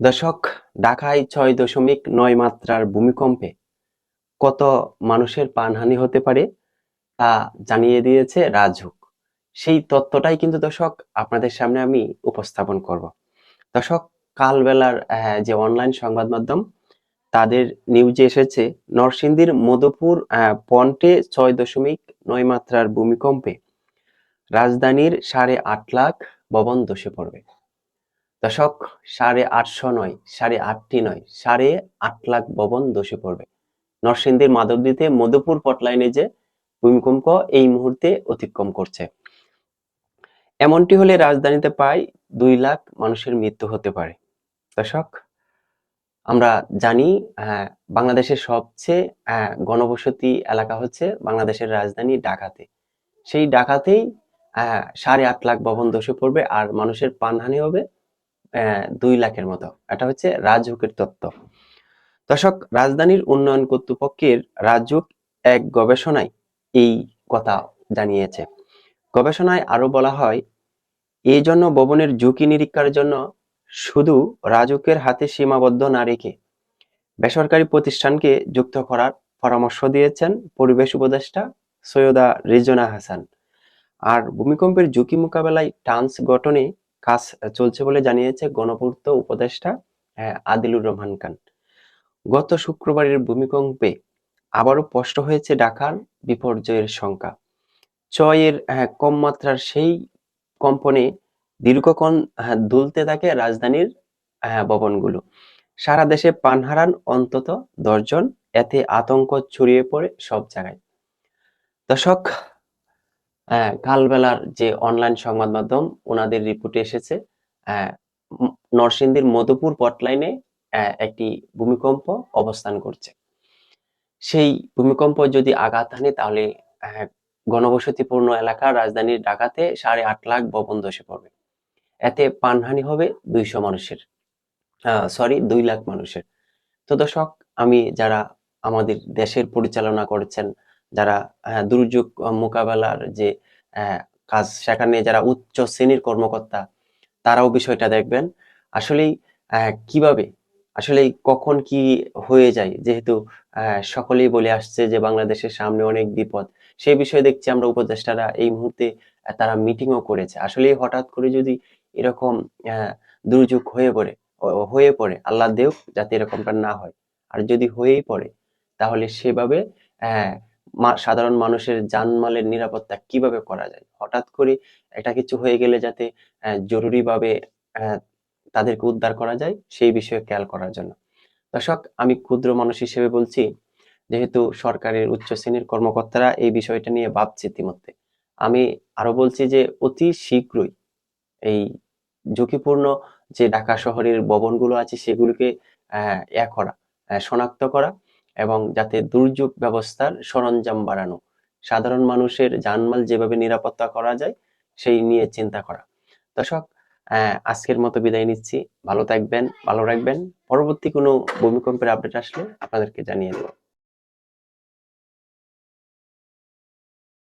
দর্শক, ঢাকায় ছয় দশমিক নয় মাত্রার ভূমিকম্পে কত মানুষের প্রাণহানি হতে পারে তা জানিয়ে দিয়েছে রাজহুক। সেই তত্ত্বটাই কিন্তু দর্শক আপনাদের সামনে আমি উপস্থাপন করব। দর্শক, কালবেলার যে অনলাইন সংবাদ মাধ্যম তাদের নিউজে এসেছে, নরসিংদীর মধুপুর পন্টে ছয় দশমিক নয় মাত্রার ভূমিকম্পে রাজধানীর সাড়ে আট লাখ ভবন ধসে পড়বে। দশক, সাড়ে আটশো নয়, সাড়ে আটটি নয়, সাড়ে আট লাখ ভবন ধসে পড়বে। নরসিংদীর মাধবদীতে মধুপুর পটলাইনে যে ভূমিকম্প এই মুহূর্তে অতিক্রম করছে। এমনটি হলে রাজধানীতে প্রায় দুই লাখ মানুষের মৃত্যু হতে পারে। দর্শক আমরা জানি বাংলাদেশের সবচেয়ে ঘনবসতি এলাকা হচ্ছে বাংলাদেশের রাজধানী ঢাকাতে। সেই ঢাকাতেই সাড়ে আট লাখ ভবন ধসে পড়বে আর মানুষের প্রাণহানি হবে দুই লাখের মতো। এটা হচ্ছে রাজহুকের তত্ত্ব। দর্শক, রাজধানীর উন্নয়ন কর্তৃপক্ষের রাজহুক এক গবেষণায় এই কথা জানিয়েছে। গবেষণায় আরও বলা হয় এই জন্য ভবনের ঝুঁকি নিরীক্ষার জন্য শুধু রাজুকের হাতে সীমাবদ্ধ না রেখে বেসরকারি প্রতিষ্ঠানকে যুক্ত করার পরামর্শ দিয়েছেন পরিবেশ উপদেষ্টা সৈয়দা রিজনা হাসান। আর ভূমিকম্পের ঝুঁকি মোকাবেলায় টান্স গঠনে কাজ চলছে বলে জানিয়েছে গণপূর্ত উপদেষ্টা আদিলুর রহমান খান। গত শুক্রবারের ভূমিকম্পে আবারও স্পষ্ট হয়েছে ঢাকার বিপর্যয়ের সংখ্যা। ছয়ের কম মাত্রার সেই কম্পনে দীর্ঘক্ষণ দুলতে থাকে রাজধানীর আহ, ভবনগুলো। সারা দেশে প্রাণ হারান অন্তত দশজন এতে আতঙ্ক ছড়িয়ে পড়ে সব জায়গায়। দর্শক আহ, কালবেলার যে অনলাইন সংবাদ মাধ্যম ওনাদের রিপোর্টে এসেছে নরসিংদীর মধুপুর পটলাইনে একটি ভূমিকম্প অবস্থান করছে। সেই ভূমিকম্প যদি আঘাত হানে তাহলে আহ, ঘনবসতিপূর্ণ এলাকা রাজধানীর ঢাকাতে সাড়ে আট লাখ ভবন ধসে পড়বে। এতে প্রাণহানি হবে দুইশো মানুষের। সরি দুই লাখ মানুষের। তো দর্শক, আমি যারা আমাদের দেশের পরিচালনা করছেন, যারা দুর্যোগ মোকাবেলার যে কাজ, সেখানে যারা উচ্চ শ্রেণির কর্মকর্তা, তারাও বিষয়টা দেখবেন। আসলেই কীভাবে? আসলে কখন কি হয়ে যায়? যেহেতু সকলেই বলে আসছে যে, বাংলাদেশের সামনে অনেক বিপদ। সেই বিষয়ে দেখছি আমরা উপদেষ্টারা এই মুহূর্তে, তারা মিটিংও করেছে। আসলে হঠাৎ করে যদি এরকম দুর্যোগ হয়ে পড়ে হয়ে পড়ে আল্লাহ দেও যাতে এরকমটা না হয়। আর যদি হয়েই পড়ে তাহলে সেভাবে আহ, সাধারণ মানুষের জানমালের নিরাপত্তা কীভাবে করা যায়? হঠাৎ করে একটা কিছু হয়ে গেলে যাতে জরুরিভাবে তাদেরকে উদ্ধার করা যায় সেই বিষয়ে খেয়াল করার জন্য। দর্শক আমি ক্ষুদ্র মানুষ হিসেবে বলছি যেহেতু সরকারের উচ্চ শ্রেণির কর্মকর্তারা এই বিষয়টা নিয়ে ভাবছে ইতিমধ্যে আমি আরও বলছি যে অতি শীঘ্রই এই ঝুঁকিপূর্ণ যে ঢাকা শহরের ভবনগুলো আছে সেগুলোকে ইয়া করা শনাক্ত করা এবং যাতে দুর্যোগ ব্যবস্থার সরঞ্জাম বাড়ানো, সাধারণ মানুষের জানমাল যেভাবে নিরাপত্তা করা যায় সেই নিয়ে চিন্তা করা। দর্শক আজকের মতো বিদায় নিচ্ছি। ভালো থাকবেন, ভালো রাখবেন। পরবর্তী কোনো ভূমিকম্পের আপডেট আসলে আপনাদেরকে জানিয়ে দেবো।